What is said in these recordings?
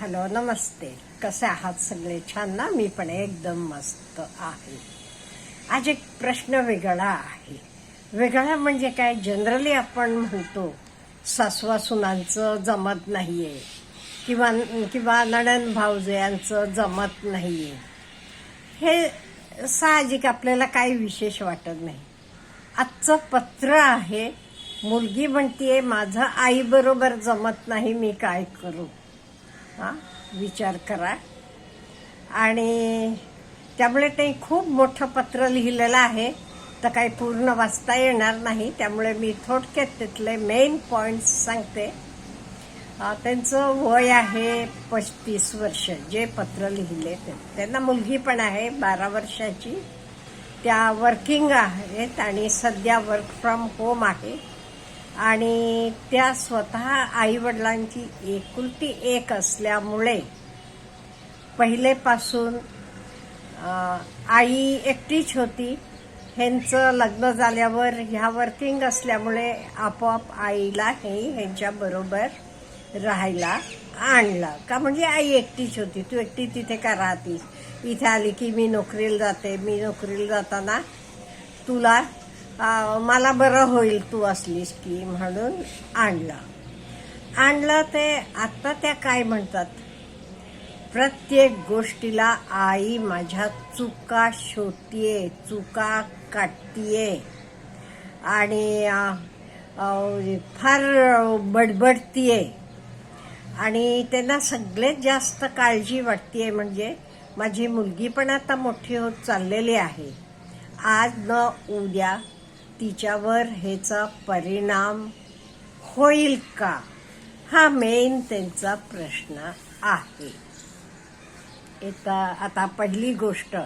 Hello नमस्ते. कसे आहात सगळे? छान ना? मी पण एकदम मस्त आहे. आज एक प्रश्न वेगळा आहे. वेगळा म्हणजे काय? जनरली आपण म्हणतो सासवा सुनांचं जमत नाहीये. किंवा किंवा नणन भाऊजयांचं जमत नाहीये. हे साहजिक आपल्याला काही विशेष वाटत नाही. आजचं पत्र आहे मुलगी म्हणतीये माझं आईबरोबर जमत नाही मी काय करू? हा विचार करा. आणि त्यामुळे ते खूप मोठं पत्र लिहिलेलं आहे. तर काही पूर्ण वाचता येणार नाही त्यामुळे मी थोडक्यात तिथले मेन पॉइंट्स सांगते. त्यांचं वय आहे पस्तीस वर्ष जे पत्र लिहिले ते. त्यांना मुलगी पण आहे बारा वर्षाची. त्या वर्किंग आहेत आणि सध्या वर्क फ्रॉम होम आहे. आणि त्या स्वतः आईवडिलांची एकुलती एक असल्यामुळे पहिलेपासून आई एकटीच होती. ह्यांचं लग्न झाल्यावर ह्या वर्किंग असल्यामुळे आपोआप आईला हे ह्यांच्याबरोबर राहायला आणलं. का म्हणजे आई एकटीच होती. तू एकटी तिथे का राहतीस? इथे आली की मी नोकरीला जाते. मी नोकरीला जाताना तुला मला बरं होईल तू असलीस की म्हणून आणलं. आणलं ते आत्ता त्या काय म्हणतात? प्रत्येक गोष्टीला आई माझ्या चुका शोधतीये चुका काटतीये. आणि फार बडबडतीये. आणि त्यांना सगळ्यात जास्त काळजी वाटतीये म्हणजे माझी मुलगी पण आता मोठी होत चाललेली आहे. आज न उद्या तिच्यावर ह्याचा परिणाम होईल का? हा मेन त्यांचा प्रश्न आहे. येता आता पहिली गोष्ट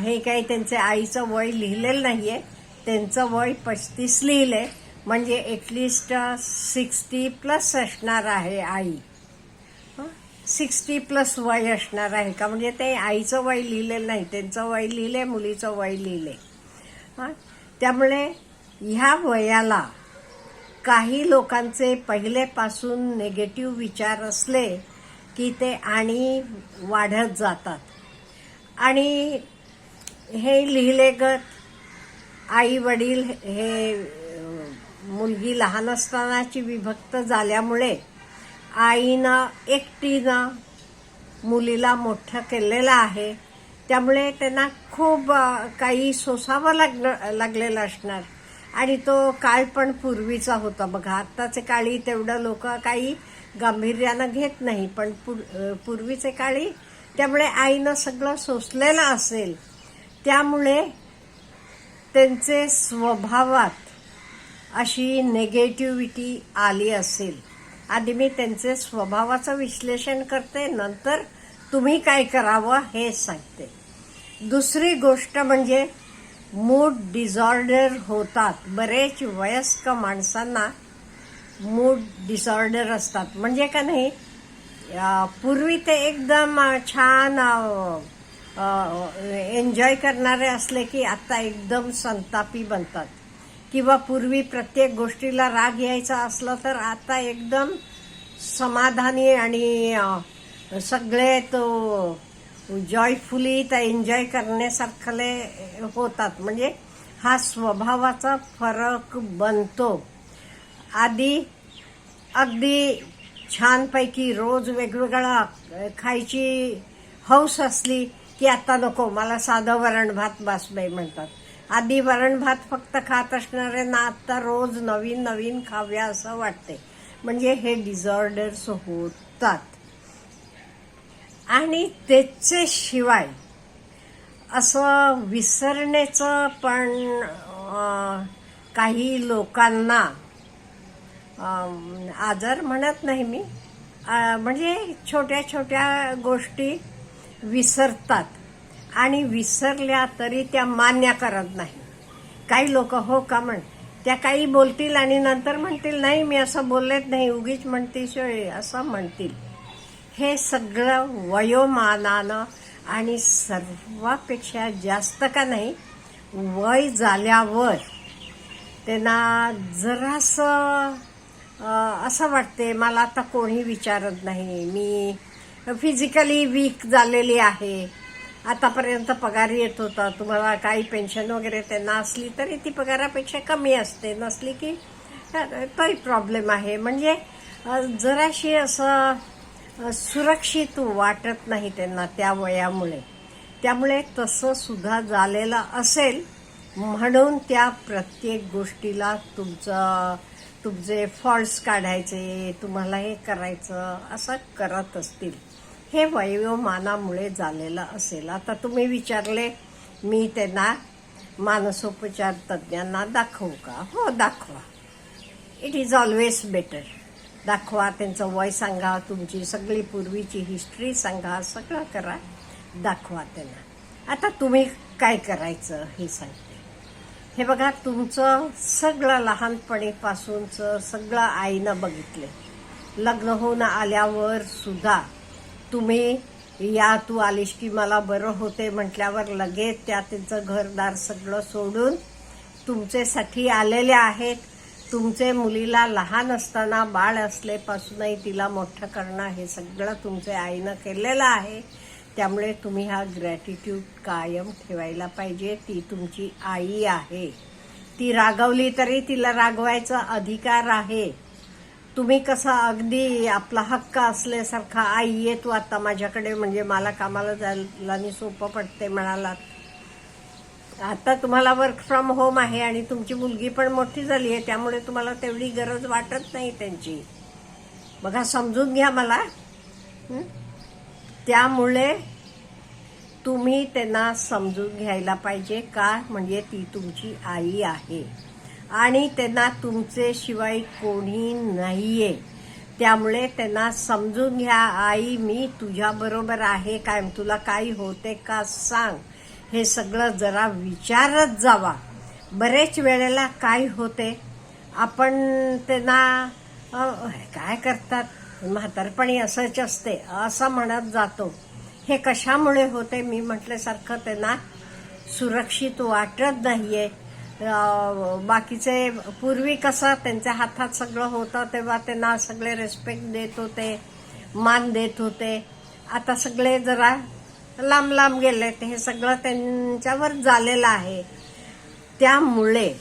हे काही त्यांचे आईचं वय लिहिलेलं नाही आहे त्यांचं वय पस्तीस लिहिलंय म्हणजे एटलिस्ट सिक्स्टी प्लस असणार आहे आई. सिक्स्टी प्लस वय असणार आहे का? म्हणजे ते आईचं वय लिहिलेलं नाही त्यांचं वय लिहिले मुलीचं वय लिहिले. हां? त्यामुळे ह्या वयाला काही लोकांचे पहिलेपासून नेगेटिव्ह विचार असले की ते आणि वाढत जातात. आणि हे लिहिले गत आई वडील हे मुलगी लहान असतानाची विभक्त झाल्यामुळे आईनं एकटीनं मुलीला मोठं केलेलं आहे. त्यामुळे त्यांना खूप काही सोसावं लागलं लागलेलं असणार. आणि तो काळ पण पूर्वीचा होता. बघा आत्ताचे काळी तेवढं लोक काही गांभीर्यानं घेत नाही पण पूर्वीचे काळी त्यामुळे आईनं सगळं सोसलेलं असेल त्यामुळे त्यांचे स्वभावात अशी नेगेटिव्हिटी आली असेल. आधी मी त्यांचे स्वभावाचं विश्लेषण करते नंतर तुम्ही काय करावं हे सांगते. दुसरी गोष्ट म्हणजे मूड डिझॉर्डर होतात. बरेच वयस्क माणसांना मूड डिसऑर्डर असतात. म्हणजे का नाही पूर्वी ते एकदम छान एन्जॉय करणारे असले की आता एकदम संतापी बनतात. किंवा पूर्वी प्रत्येक गोष्टीला राग यायचा असला तर आता एकदम समाधानी आणि सगळे तो जॉयफुली त्या एन्जॉय करण्यासारखले होतात. म्हणजे हा स्वभावाचा फरक बनतो. आधी अगदी छानपैकी रोज वेगवेगळा खायची हौस असली की आता नको मला साधं वरण भात बासबाई म्हणतात. आधी वरण भात फक्त खात असणारे ना आता रोज नवीन नवीन खाव्या असं वाटते. म्हणजे हे डिझॉर्डर्स होतात. आणि त्याचे शिवाय असं विसरण्याचं पण काही लोकांना आजार म्हणत नाही मी. म्हणजे छोट्या छोट्या गोष्टी विसरतात. आणि विसरल्या तरी त्या मान्य करत नाही. काही लोक हो का म्हण त्या काही बोलतील आणि नंतर म्हणतील नाही मी असं बोललेच नाही उगीच म्हणतीस असं म्हणतील. हे सगळं वयोमानानं आणि सर्वापेक्षा जास्त का नाही वय झाल्यावर त्यांना जरासं असं वाटते मला आता कोणी विचारत नाही. मी फिजिकली वीक झालेली आहे. आतापर्यंत पगार येत होता. तुम्हाला काही पेन्शन वगैरे त्यांना असली तरी ती पगारापेक्षा कमी असते. नसली की तोही प्रॉब्लेम आहे. म्हणजे जराशी असं सुरक्षित वाटत नाही त्यांना त्या वयामुळे. त्यामुळे तसं सुद्धा झालेलं असेल म्हणून त्या प्रत्येक गोष्टीला तुमचं तुमचे फॉल्ट्स काढायचे तुम्हाला हे करायचं असं करत असतील. हे वयोमानामुळे झालेलं असेल. आता तुम्ही विचारले मी त्यांना मानसोपचार तज्ज्ञांना दाखवू का? हो दाखवा. इट इज ऑलवेज बेटर दाखवा त्यांचं वय सांगा तुमची सगळी पूर्वीची हिस्ट्री सांगा सगळं करा दाखवा त्यांना. आता तुम्ही काय करायचं हे सांगते. हे बघा तुमचं सगळं लहानपणीपासूनचं सगळं आईनं बघितलं. लग्न होऊन आल्यावर सुद्धा तुम्ही या तू आलीस की मला बरं होते म्हटल्यावर लगेच त्या त्यांचं घरदार सगळं सोडून तुमच्यासाठी आलेल्या आहेत. तुमचे मुलीला लहान असताना बाळ असल्यापासूनही तिला मोठं करणं हे सगळं तुमचे आईनं केलेलं आहे. त्यामुळे तुम्ही हा ग्रॅटिट्यूड कायम ठेवायला पाहिजे. ती तुमची आई आहे. ती रागवली तरी तिला रागवायचा अधिकार आहे. तुम्ही कसं अगदी आपला हक्क असल्यासारखा आई ये तू आता माझ्याकडे म्हणजे मला कामाला जायला आणि सोपं पडते म्हणालात. आता तुम्हाला वर्क फ्रॉम होम आहे आणि तुमची मुलगी पण मोठी झाली आहे त्यामुळे तुम्हाला तेवढी गरज वाटत नाही त्यांची. बघा समजून घ्या मला. त्यामुळे तुम्ही त्यांना समजून घ्यायला पाहिजे का? म्हणजे ती तुमची आई आहे. आणि त्यांना तुमचे शिवाय कोणी नाहीये. त्यामुळे त्यांना समजून घ्या आई मी तुझ्याबरोबर आहे. काय तुला काही होते का? सांग. हे सगळं जरा विचारत जावा. बरेच वेळेला काय होते? आपण त्यांना काय करतात? म्हातारपणी असंच असते असं म्हणत जातो. हे कशामुळे होते? मी म्हटल्यासारखं त्यांना सुरक्षित वाटत नाहीये. बाकीचे पूर्वी कसं त्यांच्या हातात सगळं होतं तेव्हा त्यांना सगळे रेस्पेक्ट देत होते मान देत होते. आता सगळे जरा लांब लांब गेलेत. हे सगळं त्यांच्यावर झालेलं आहे. त्यामुळे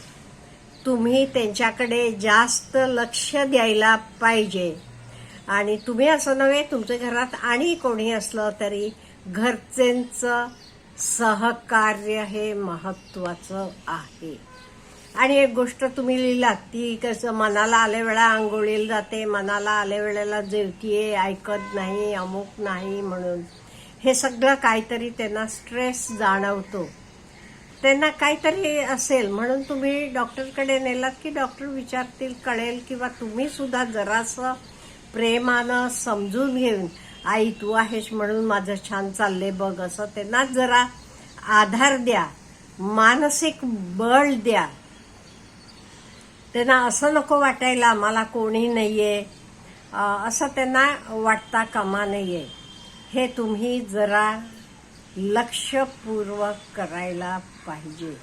तुम्ही त्यांच्याकडे जास्त लक्ष द्यायला पाहिजे. आणि तुम्ही असं नव्हे तुमच्या घरात आणि कोणी असलं तरी घरच्यांचं सहकार्य हे महत्वाचं आहे. आणि एक गोष्ट तुम्ही लिहिलात ती कसं मनाला आले वेळा आंघोळीला जाते मनाला आले वेळेला जेवतीये ऐकत नाही अमुक नाही म्हणून. हे सगळं काहीतरी त्यांना स्ट्रेस जाणवतो. त्यांना काहीतरी असेल म्हणून तुम्ही डॉक्टरकडे नेलात की डॉक्टर विचारतील कळेल किंवा तुम्ही सुद्धा जरासं प्रेमानं समजून घेऊन आई तू आहेस म्हणून माझं छान चाललंय बघ असं त्यांना जरा आधार द्या मानसिक बळ द्या. त्यांना असं नको वाटायला मला कोणी नाहीये असं त्यांना वाटता कामा नाहीये हे तुम्ही जरा लक्षपूर्वक करायला पाहिजे.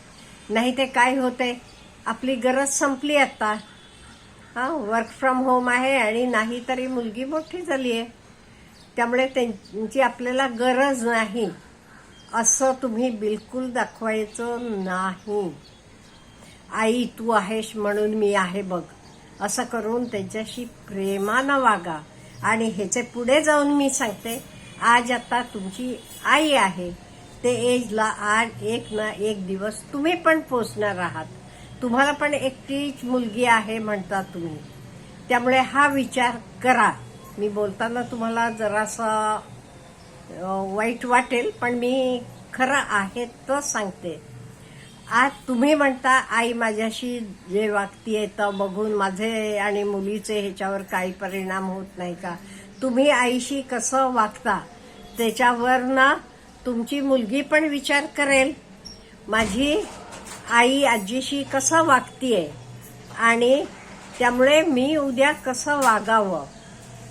नाही ते काय होते आपली गरज संपली आता. हा वर्क फ्रॉम होम आहे आणि नाही तरी मुलगी मोठी झाली आहे. त्यामुळे त्यांची आपल्याला गरज नाही. असं तुम्ही बिलकुल दाखवायचं नाही. आई तू आहेस म्हणून मी आहे बघ. असं करून त्यांच्याशी प्रेमानं वागा. आणि ह्याचे पुढे जाऊन मी सांगते आज आता तुमची आई आहे. ते एजला आज एक ना एक दिवस तुम्ही पण पोचणार आहात. तुम्हाला पण एकटीच मुलगी आहे म्हणता तुम्ही. त्यामुळे हा विचार करा. मी बोलताना तुम्हाला जरासा वाईट वाटेल पण मी खरं आहे तर सांगते. आज तुम्ही म्हणता आई माझ्याशी जे वागतीये तर बघून माझे आणि मुलीचे ह्याच्यावर काही परिणाम होत नाही का? तुम्ही आईशी कसं वागता? त्याच्यावर ना तुमची मुलगी पण विचार करेल. माझी आई आजीशी कसं वागतीये? आणि त्यामुळे मी उद्या कसं वागावं?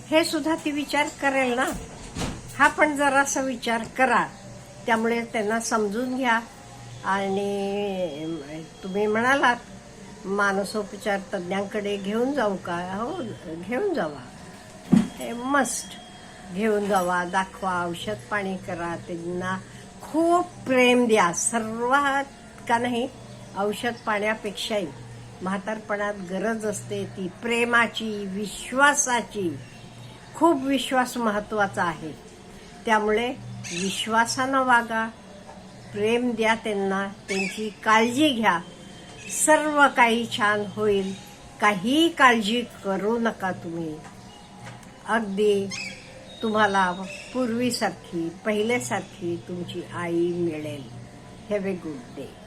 हे सुद्धा ती विचार करेल ना? हा पण जरासा विचार करा. त्यामुळे त्यांना समजून घ्या. आणि तुम्ही म्हणालात मानसोपचार तज्ज्ञांकडे घेऊन जाऊ का? हो घेऊन जावा. हे मस्ट घेऊन जावा दाखवा औषध पाणी करा त्यांना खूप प्रेम द्या. सर्वात का नाही औषध पाण्यापेक्षाही म्हातारपणात गरज असते ती प्रेमाची विश्वासाची. खूप विश्वास महत्त्वाचा आहे. त्यामुळे विश्वासानं वागा प्रेम द्या त्यांना त्यांची काळजी घ्या. सर्व काही छान होईल काही काळजी करू नका तुम्ही. अगदी तुम्हाला पूर्वीसारखी पहिल्यासारखी तुमची आई मिळेल. Have a good day